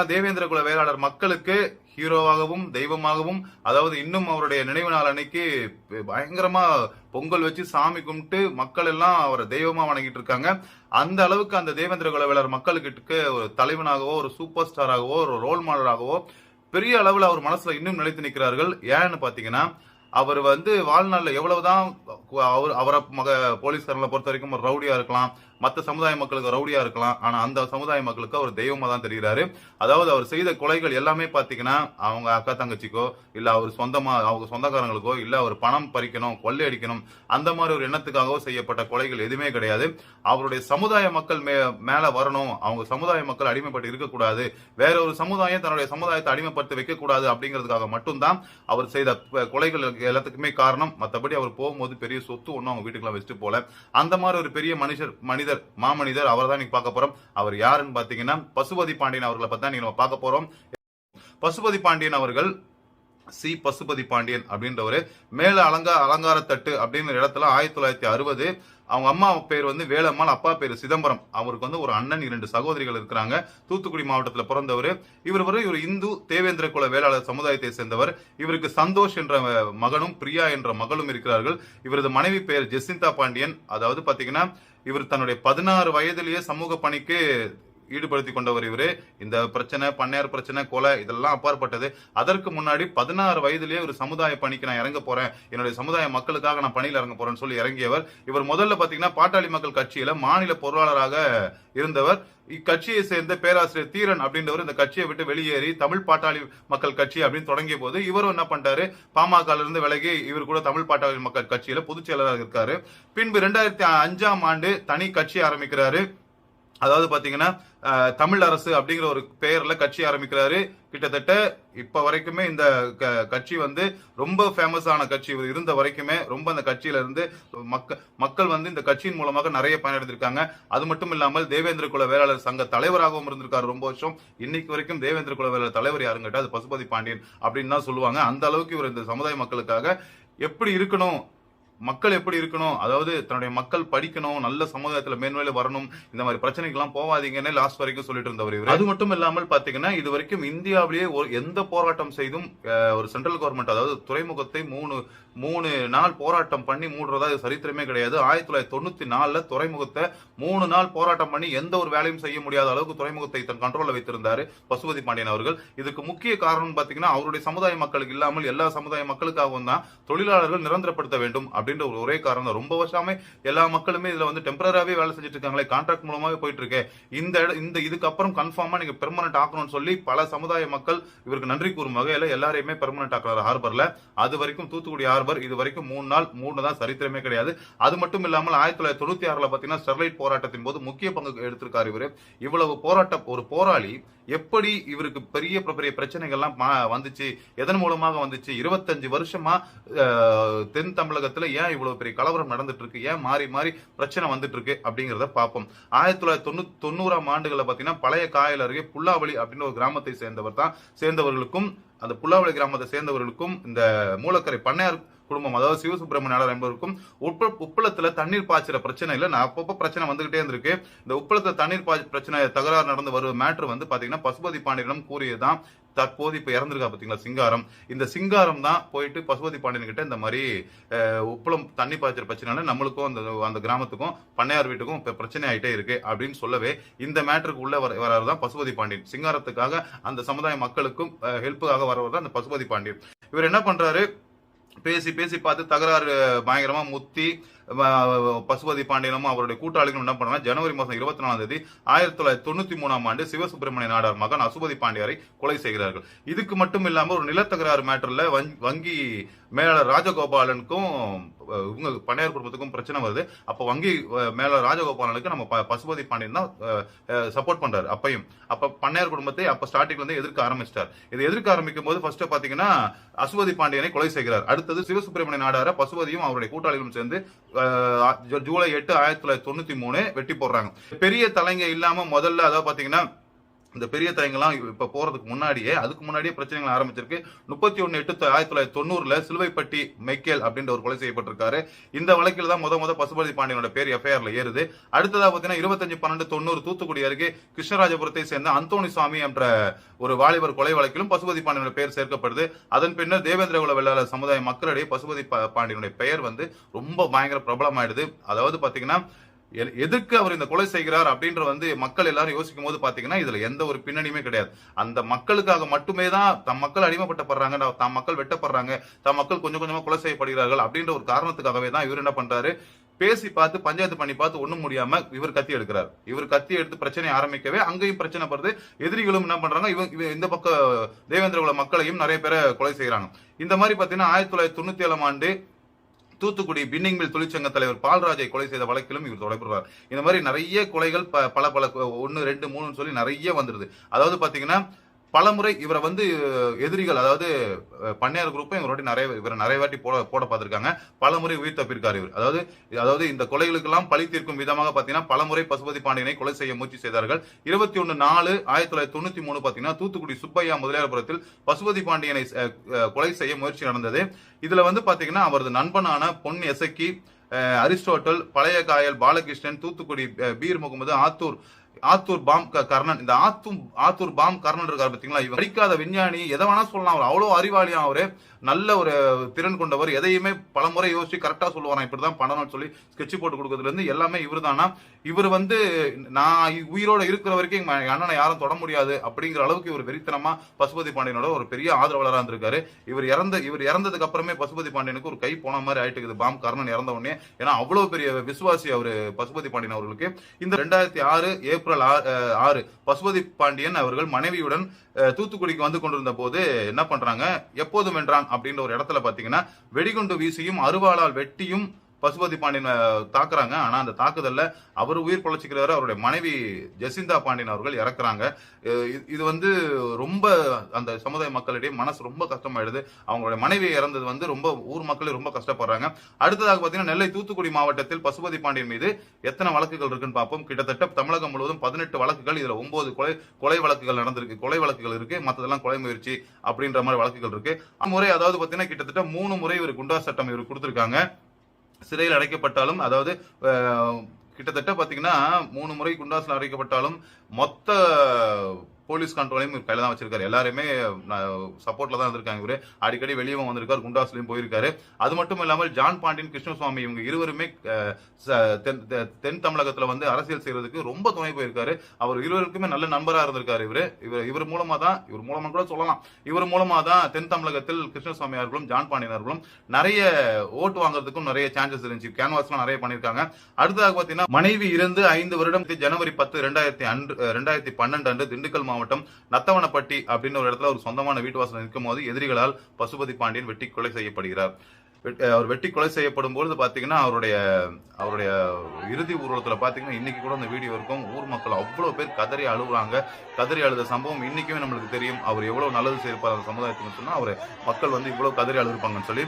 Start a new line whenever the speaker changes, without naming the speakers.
பாத்தீங்கன்னா தேவேந்திர குல வேளாளர் மக்களுக்கு ஹீரோவாகவும் தெய்வமாகவும் அதாவது இன்னும் அவருடைய நினைவு நாள் அன்னைக்கு பயங்கரமா பொங்கல் வச்சு சாமி கும்பிட்டு மக்கள் எல்லாம் அவரை தெய்வமா வணங்கிட்டு இருக்காங்க. அந்த அளவுக்கு அந்த தேவேந்திர குல மக்களுக்கு ஒரு தலைவனாகவோ ஒரு சூப்பர் ஸ்டாராகவோ ஒரு ரோல் மாடலாகவோ பெரிய அளவில் அவர் மனசுல இன்னும் நிலைத்து நிற்கிறார்கள். ஏன்னு பாத்தீங்கன்னா அவர் வந்து வாழ்நாளில் எவ்வளவுதான் அவர் அவரை மக போலீஸ்காரங்களை பொறுத்த வரைக்கும் ஒரு ரவுடியா இருக்கலாம் மற்ற சமுதாய மக்களுக்கு ரவுடியா இருக்கலாம். ஆனா அந்த சமுதாய மக்களுக்கு அவர் தெய்வமா தான் தெரிகிறாரு. அதாவது அவர் செய்த கொலைகள் எல்லாமே பாத்தீங்கன்னா அவங்க அக்கா தங்கச்சிக்கோ இல்ல அவர் சொந்தமா அவங்க சொந்தக்காரங்களுக்கோ இல்ல அவர் பணம் பறிக்கணும் கொள்ளையடிக்கணும் அந்த மாதிரி ஒரு எண்ணத்துக்காகவோ செய்யப்பட்ட கொலைகள் எதுவுமே கிடையாது. அவருடைய சமுதாய மக்கள் மே மேல வரணும். அவங்க சமுதாய மக்கள் அடிமைப்பட்டு இருக்கக்கூடாது. வேற ஒரு சமுதாயம் தன்னுடைய சமுதாயத்தை அடிமைப்படுத்த வைக்கக்கூடாது அப்படிங்கிறதுக்காக மட்டும்தான் அவர் செய்த கொலைகள் எல்லாத்துக்குமே காரணம். மற்றபடி அவர் போகும்போது பெரிய சொத்து ஒன்றும் அவங்க வீட்டுக்குலாம் வச்சுட்டு போல. அந்த மாதிரி ஒரு பெரிய மனுஷர் மனிதர் மாமனிதர் அவர் தான் நீங்க பார்க்க போறோம். அவர் யாருன்னு பாத்தீங்கன்னா பசுபதி பாண்டியன் அவர்களை பத்தி தான் நீங்க நம்ம பார்க்க போறோம். பசுபதி பாண்டியன் அவர்கள் சி. பசுபதி பாண்டியன் அப்படின்றவரு. மேல அலங்கா அலங்காரத்தட்டு அப்படின்ற இடத்துல ஆயிரத்தி தொள்ளாயிரத்தி அறுபது அவங்க அம்மா பேர் வந்து வேலம்மாள் அப்பா பேர் சிதம்பரம். அவருக்கு வந்து ஒரு அண்ணன் இரண்டு சகோதரிகள் இருக்கிறாங்க. தூத்துக்குடி மாவட்டத்தில் பிறந்தவர். இவர் வரை இவர் இந்து தேவேந்திர குல வேளாளர் சமுதாயத்தை சேர்ந்தவர். இவருக்கு சந்தோஷ் என்ற மகனும் பிரியா என்ற மகளும் இருக்கிறார்கள். இவரது மனைவி பெயர் ஜெசிந்தா பாண்டியன். அதாவது பாத்தீங்கன்னா இவர் தன்னுடைய பதினாறு வயதிலேயே சமூக பணிக்கு ஈடுபடுத்தி கொண்டவர் இவரு. இந்த பிரச்சனை பண்ணையார் பிரச்சனை கொலை இதெல்லாம் அப்பாற்பட்டது. அதற்கு முன்னாடி பதினாறு வயதுலேயே ஒரு சமுதாய பணிக்கு நான் இறங்க போறேன். என்னுடைய சமுதாய மக்களுக்காக நான் பணியில் இறங்க போறேன்னு சொல்லி இறங்கியவர். இவர் முதல்ல பாத்தீங்கன்னா பாட்டாளி மக்கள் கட்சியில மாநில பொருளாளராக இருந்தவர். இக்கட்சியை சேர்ந்த பேராசிரியர் தீரன் அப்படின்றவர் இந்த கட்சியை விட்டு வெளியேறி தமிழ் பாட்டாளி மக்கள் கட்சி அப்படின்னு தொடங்கிய போது இவரும் என்ன பண்றாரு பாமக இருந்து விலகி இவர் கூட தமிழ் பாட்டாளி மக்கள் கட்சியில பொதுச் செயலராக இருக்காரு. பின்பு ரெண்டாயிரத்தி அஞ்சாம் ஆண்டு தனி கட்சி ஆரம்பிக்கிறாரு. அதாவது பாத்தீங்கன்னா தமிழ் அரசு அப்படிங்கிற ஒரு பெயர்ல கட்சி ஆரம்பிக்கிறாரு. கிட்டத்தட்ட இப்ப வரைக்குமே இந்த க- கட்சி வந்து ரொம்ப ஃபேமஸ் ஆன கட்சி. இவர் இருந்த வரைக்குமே ரொம்ப அந்த கட்சியில இருந்து மக்கள் மக்கள் வந்து இந்த கட்சியின் மூலமாக நிறைய பயனடைந்திருக்காங்க. அது மட்டும் இல்லாமல் தேவேந்திர குல வேளாளர் சங்க தலைவராகவும் இருந்திருக்காரு ரொம்ப வருஷம். இன்னைக்கு வரைக்கும் தேவேந்திர குல வேளாளர் தலைவர் யாருன்னு கேட்டால் அது பசுபதி பாண்டியன் அப்படின்னு தான் சொல்லுவாங்க. அந்த அளவுக்கு இவர் இந்த சமுதாய மக்களுக்காக எப்படி இருக்கணும்? மக்கள் எப்படி இருக்கணும்? அதாவது தன்னுடைய மக்கள் படிக்கணும் நல்ல சமுதாயத்துல மேன்மேல வரணும் இந்த மாதிரி பிரச்சனைக்கெல்லாம் போவாதீங்கன்னு லாஸ்ட் வரைக்கும் சொல்லிட்டு இருந்தவர் இவர். அது மட்டும் இல்லாமல் பாத்தீங்கன்னா இது வரைக்கும் இந்தியாவிலேயே ஒரு எந்த போராட்டம் செய்தும் ஒரு சென்ட்ரல் கவர்மெண்ட் அதாவது துறைமுகத்தை மூணு மூணு நாள் போராட்டம் பண்ணி மூடுறதா இது சரித்திரமே கிடையாது. ஆயிரத்தி தொள்ளாயிரத்தி தொண்ணூத்தி நாலுல துறைமுகத்தை மூணு நாள் போராட்டம் பண்ணி எந்த ஒரு வேலையும் செய்ய முடியாத அளவுக்கு துறைமுகத்தை தன் கண்ட்ரோல்ல வைத்திருந்தாரு பசுபதி பாண்டியன் அவர்கள். இதுக்கு முக்கிய காரணம் பாத்தீங்கன்னா அவருடைய சமுதாய மக்களுக்கு இல்லாமல் எல்லா சமுதாய மக்களுக்காகவும் தான் தொழிலாளர்கள் நிரந்தரப்படுத்த வேண்டும் அப்படின்ற ஒரு ஒரே காரணம் தான். ரொம்ப வருஷமே எல்லா மக்களுமே இதுல வந்து டெம்பரராகவே வேலை செஞ்சுட்டு இருக்காங்களே கான்ட்ராக்ட் மூலமாவே போயிட்டு இருக்கு. இந்த இந்த இதுக்கப்புறம் கன்ஃபார்மா நீங்க பெர்மனன்ட் ஆக்கணும்னு சொல்லி பல சமுதாய மக்கள் இவருக்கு நன்றி கூறும் வகையில எல்லாரையுமே பெர்மனன்ட் ஆக்குறாரு ஹார்பர்ல. அது வரைக்கும் தூத்துக்குடி ஹார்பர் இது வரைக்கும் மூணு நாள் மூணு தான் சரித்திரமே கிடையாது. அது மட்டும் இல்லாமல் ஆயிரத்தி தொள்ளாயிரத்தி தொண்ணூத்தி ஆறுல பாத்தீங்கன்னா ஸ்டெர்லைட் போராட்டத்தின் போது முக்கிய பங்கு எடுத்திருக்காரு இவரு. இவ்வளவு போராட்ட ஒரு போராளி எப்படி இவருக்கு பெரிய பெரிய பிரச்சனைகள்லாம் வந்துச்சு எதன் மூலமாக வந்துச்சு? இருபத்தஞ்சு வருஷமா தென் தமிழகத்துல ஏன் இவ்வளவு பெரிய கலவரம் நடந்துட்டு இருக்கு ஏன் மாறி மாறி பிரச்சனை வந்துட்டு இருக்கு அப்படிங்கறத பார்ப்போம். ஆயிரத்தி தொள்ளாயிரத்தி தொண்ணூத்தி தொண்ணூறாம் ஆண்டுகளில் பாத்தீங்கன்னா பழைய காயல் அருகே புல்லாவளி அப்படின்னு ஒரு கிராமத்தை சேர்ந்தவர் தான். சேர்ந்தவர்களுக்கும் அந்த புல்லாவளி கிராமத்தை சேர்ந்தவர்களுக்கும் இந்த மூலக்கரை பண்ணையார் குடும்பம் அதாவது சிவசுப்பிரமணியாளர் என்பவருக்கும் உப்ப உப்பளத்துல தண்ணீர் பாய்ச்சிற பிரச்சனை இல்ல நான் அப்பப்போ பிரச்சனை வந்துகிட்டே இருந்திருக்கு. இந்த உப்பளத்துல தண்ணீர் பாய்ச்ச பிரச்சனை தகராறு நடந்து வரும் மேட்ரு வந்து பாத்தீங்கன்னா பசுபதி பாண்டியனிடம் கூறியதான் தற்போது இப்ப இறந்திருக்கா பாத்தீங்களா சிங்காரம்? இந்த சிங்காரம் தான் போயிட்டு பசுபதி பாண்டியன் கிட்ட இந்த மாதிரி உப்பளம் தண்ணி பாய்ச்சல் பிரச்சனை நம்மளுக்கும் அந்த அந்த கிராமத்துக்கும் பண்ணையார் வீட்டுக்கும் இப்ப பிரச்சனை ஆயிட்டே இருக்கு அப்படின்னு சொல்லவே இந்த மேட்டருக்கு உள்ள வர வராரு தான் பசுபதி பாண்டியன். சிங்காரத்துக்காக அந்த சமுதாய மக்களுக்கும் ஹெல்ப்புக்காக வரவர் தான் அந்த பசுபதி பாண்டியன். இவர் என்ன பண்றாரு? பேசி பேசி பார்த்து தகராறு பயங்கரமா முத்தி பசுபதி பாண்டியனும் அவருடைய கூட்டாளிகளும் என்ன பண்ணாங்க? ஜனவரி மாதம் இருபத்தி நாலாம் தேதி ஆயிரத்தி தொள்ளாயிரத்தி தொண்ணூத்தி மூணாம் ஆண்டு சிவசுப்பிரமணிய நாடார் மகன் அசுபதி பாண்டியாரை கொலை செய்கிறார்கள். இதுக்கு மட்டும் இல்லாம ஒரு நிலத்தகராறு மேட்டர்ல வங்கி மேலாளர் ராஜகோபாலனுக்கும் இவங்க பண்ணையார் குடும்பத்துக்கும் பிரச்சனை வருது. அப்போ வங்கி மேலாளர் ராஜகோபாலனுக்கு நம்ம ப- பசுபதி பாண்டியன் தான் சப்போர்ட் பண்றாரு அப்பையும். அப்ப பண்ணையார் குடும்பத்தை அப்ப ஸ்டார்டிங்ல இருந்து எதிர்க்க ஆரம்பிச்சிட்டார். இது எதிர்க்க ஆரம்பிக்கும் போது ஃபர்ஸ்ட் பாத்தீங்கன்னா அசுபதி பாண்டியனை கொலை செய்கிறார். அடுத்தது சிவசுப்பிரமணிய நாடார பசுபதியும் அவருடைய கூட்டாளிகளும் சேர்ந்து ஜூலை எட்டு ஆயிரத்தி தொள்ளாயிரத்தி தொண்ணூத்தி மூணு வெட்டி போடுறாங்க. பெரிய தலைங்க இல்லாம முதல்ல அதாவது பாத்தீங்கன்னா இந்த பெரிய தலைங்கெல்லாம் இப்போ போகிறதுக்கு முன்னாடியே அதுக்கு முன்னாடியே பிரச்சனைகள் ஆரம்பிச்சிருக்கு. முப்பத்தி ஒன்று எட்டு ஆயிரத்தி தொள்ளாயிரத்தி தொண்ணூறில் சிலுவைப்பட்டி மைக்கேல் அப்படின்ற ஒரு கொலை செய்யப்பட்டிருக்காரு. இந்த வழக்கில் தான் முத முத பசுபதி பாண்டியனோட பேர் எஃப்ஐஆரில் ஏறுது. அடுத்ததாக பார்த்தீங்கன்னா இருபத்தஞ்சு பன்னெண்டு தொண்ணூறு தூத்துக்குடி அருகே கிருஷ்ணராஜபுரத்தை சேர்ந்த அந்தோணி சுவாமி என்ற ஒரு வாலிபர் கொலை வழக்கிலும் பசுபதி பாண்டியனோட பெயர் சேர்க்கப்படுது. அதன் பின்னர் தேவேந்திரகுல வெள்ளாளர் சமுதாய மக்களிடையே பசுபதி பா- பாண்டியனுடைய பெயர் வந்து ரொம்ப பயங்கர பிரபலமாயிடுது. அதாவது பார்த்தீங்கன்னா எதுக்கு அவர் இந்த கொலை செய்கிறார் அப்படின்ற வந்து மக்கள் எல்லாரும் யோசிக்கும் போது பாத்தீங்கன்னா இதுல எந்த ஒரு பின்னணியுமே கிடையாது. அந்த மக்களுக்காக மட்டுமே தான் தம் மக்கள் அடிமைப்பட்டப்படுறாங்க தம் மக்கள் வெட்டப்படுறாங்க தம் மக்கள் கொஞ்சம் கொஞ்சமா கொலை செய்யப்படுகிறார்கள் அப்படின்ற ஒரு காரணத்துக்காகவே தான் இவர் என்ன பண்றாரு? பேசி பார்த்து பஞ்சாயத்து பண்ணி பார்த்து ஒண்ணும் முடியாம இவர் கத்தி எடுக்கிறார். இவர் கத்தி எடுத்து பிரச்சனை ஆரம்பிக்கவே அங்கேயும் பிரச்சனை படுது. எதிரிகளும் என்ன பண்றாங்க இவங்க இந்த பக்கம் தேவேந்திரகுல மக்களையும் நிறைய பேரை கொலை செய்யறாங்க இந்த மாதிரி பாத்தீங்கன்னா ஆயிரத்தி தொள்ளாயிரத்தி தொண்ணூத்தி ஏழாம் ஆண்டு தூத்துக்குடி பின்னிங் மில் தொழிற்சங்க தலைவர் பால்ராஜை கொலை செய்த வழக்கிலும் இவர் தொடர்புறார் இந்த மாதிரி நிறைய கொலைகள் பல பல ஒன்று ரெண்டு மூணுன்னு சொல்லி நிறைய வந்துருது. அதாவது பாத்தீங்கன்னா பலமுறை இவரை வந்து எதிரிகள் அதாவது பண்ணையார் குரூப்பும் இவரோட நிறைய இவரை நிறைய வாட்டி போட போட பார்த்திருக்காங்க. பலமுறை உயிர் தப்பிருக்காரு இவர். அதாவது அதாவது இந்த கொலைகளுக்கெல்லாம் பழி தீர்க்கும் விதமாக பார்த்தீங்கன்னா பலமுறை பசுபதி பாண்டியனை கொலை செய்ய முயற்சி செய்தார்கள். இருபத்தி ஒன்று நாலு ஆயிரத்தி தொள்ளாயிரத்தி தொண்ணூத்தி மூணு பார்த்தீங்கன்னா தூத்துக்குடி சுப்பையா முதலியார்புரத்தில் பசுபதி பாண்டியனை கொலை செய்ய முயற்சி நடந்தது. இதுல வந்து பாத்தீங்கன்னா அவரது நண்பனான பொன் எசக்கி அரிஸ்டோட்டல் பழைய காயல் பாலகிருஷ்ணன் தூத்துக்குடி பீர் முகமது ஆத்தூர் ஆத்தூர் பாம் கர்ணன் இந்த ஆத்தும் ஆத்தூர் பாம் கர்ணன் இருக்காரு பார்த்தீங்களா இவர் படிக்காத விஞ்ஞானி எதை வேணா சொல்லலாம் அவர். அவ்வளோ அறிவாளியாக அவரு. நல்ல ஒரு திறன் கொண்டவர். எதையுமே பலமுறை யோசிச்சு கரெக்டாக சொல்லுவாராம். இப்படிதான் பண்ணணும்னு சொல்லி ஸ்கெட்ச் போட்டு கொடுக்கறதுலேருந்து எல்லாமே இவர் தானா இவர் வந்து நான் உயிரோட இருக்கிற வரைக்கும் எங்கள் அண்ணனை யாரும் தொட முடியாது அப்படிங்கிற அளவுக்கு இவர் வெறித்தனமாக பசுபதி பாண்டியனோட ஒரு பெரிய ஆதரவாளராக இருந்திருக்காரு. இவர் இறந்த இவர் இறந்ததுக்கு அப்புறமே பசுபதி பாண்டியனுக்கு ஒரு கை போன மாதிரி ஆயிட்டு இருக்குது பாம் கர்ணன் இறந்த உடனே. ஏன்னா அவ்வளோ பெரிய விசுவாசி அவர் பசுபதி பாண்டியன் அவர்களுக்கு. இந்த ரெண்டாயிரத்தி ஆறு ஏப்ரல் ஆறு. பசுபதி பாண்டியன் அவர்கள் மனைவியுடன் தூத்துக்குடிக்கு வந்து கொண்டிருந்த போது என்ன பண்றாங்க? எப்போதும் வென்றான் அப்படின்ற ஒரு இடத்துல பாத்தீங்கன்னா வெடிகுண்டு வீசியும் அருவாளால் வெட்டியும் பசுபதி பாண்டியன் தாக்குறாங்க. ஆனால் அந்த தாக்குதலில் அவர் உயிர் பொழைச்சிக்கிறாரு. அவருடைய மனைவி ஜெசிந்தா பாண்டியன் அவர்கள் இறக்குறாங்க. இது- வந்து ரொம்ப அந்த சமுதாய மக்களிடையே மனசு ரொம்ப கஷ்டமாயிடுது. அவங்களுடைய மனைவி இறந்தது வந்து ரொம்ப ஊர் மக்களே ரொம்ப கஷ்டப்படுறாங்க. அடுத்ததாக பார்த்தீங்கன்னா நெல்லை தூத்துக்குடி மாவட்டத்தில் பசுபதி பாண்டியன் மீது எத்தனை வழக்குகள் இருக்குன்னு பார்ப்போம். கிட்டத்தட்ட தமிழகம் முழுவதும் பதினெட்டு வழக்குகள் இதில் ஒன்பது கொலை கொலை வழக்குகள் நடந்திருக்கு. கொலை வழக்குகள் இருக்கு. மற்றதெல்லாம் கொலை முயற்சி அப்படின்ற மாதிரி வழக்குகள் இருக்கு. முறை அதாவது பார்த்தீங்கன்னா கிட்டத்தட்ட மூணு முறை இவர் குண்டா சட்டம் இவர் கொடுத்திருக்காங்க. சிறையில் அடைக்கப்பட்டாலும் அதாவது கிட்டத்தட்ட பார்த்தீங்கன்னா மூணு முறை குண்டாசில் அடைக்கப்பட்டாலும் மொத்த போலீஸ் கண்ட்ரோலையும் இவர் கையில தான் வச்சிருக்காரு. எல்லாருமே சப்போர்ட்ல தான் இருந்திருக்காங்க இவரு. அடிக்கடி வெளியவும் வந்திருக்காரு குண்டாஸ்லயும் போயிருக்காரு. அது மட்டும் இல்லாமல் ஜான் பாண்டியன் கிருஷ்ணசுவாமி இவங்க இருவருமே தென் தமிழகத்துல வந்து அரசியல் செய்யறதுக்கு ரொம்ப துணை போயிருக்காரு. அவர் இருவருக்குமே நல்ல நண்பரா இருந்திருக்காரு இவரு. இவர் இவர் மூலமா தான் இவர் மூலமா கூட சொல்லலாம். இவர் மூலமா தான் தென் தமிழகத்தில் கிருஷ்ணசுவாமி அவர்களும் ஜான் பாண்டியன் அவர்களும் நிறைய ஓட்டு வாங்குறதுக்கும் நிறைய சான்சஸ் இருந்துச்சு. கேன்வாஸ்லாம் நிறைய பண்ணிருக்காங்க அடுத்ததாக பாத்தீங்கன்னா மனைவி இருந்து ஐந்து வருடம் ஜனவரி பத்து ரெண்டாயிரத்தி அன்று ரெண்டாயிரத்தி பன்னெண்டு அன்று திண்டுக்கல் மாவட்டம் நத்தவனப்பட்டி அப்படின்னு ஒரு இடத்துல ஒரு சொந்தமான வீட்டு வாசல் நிற்கும் போது எதிரிகளால் பசுபதி பாண்டியன் வெட்டி கொலை செய்யப்படுகிறார். அவர் வெட்டி கொலை செய்யப்படும் பொழுது பார்த்தீங்கன்னா அவருடைய அவருடைய இறுதி ஊர்வலத்தில் பார்த்தீங்கன்னா இன்னைக்கு கூட அந்த வீடியோ இருக்கும். ஊர் மக்கள் அவ்வளவு பேர் கதறி அழுகுறாங்க. கதறி அழுத சம்பவம் இன்னைக்குமே நம்மளுக்கு தெரியும். அவர் எவ்வளவு நல்லது செய்யிருப்பார் அந்த சமுதாயத்துக்கு சொன்னா அவர் மக்கள் வந்து இவ்வளவு கதறி அழுதுருப்பாங்கன்னு சொல்லி.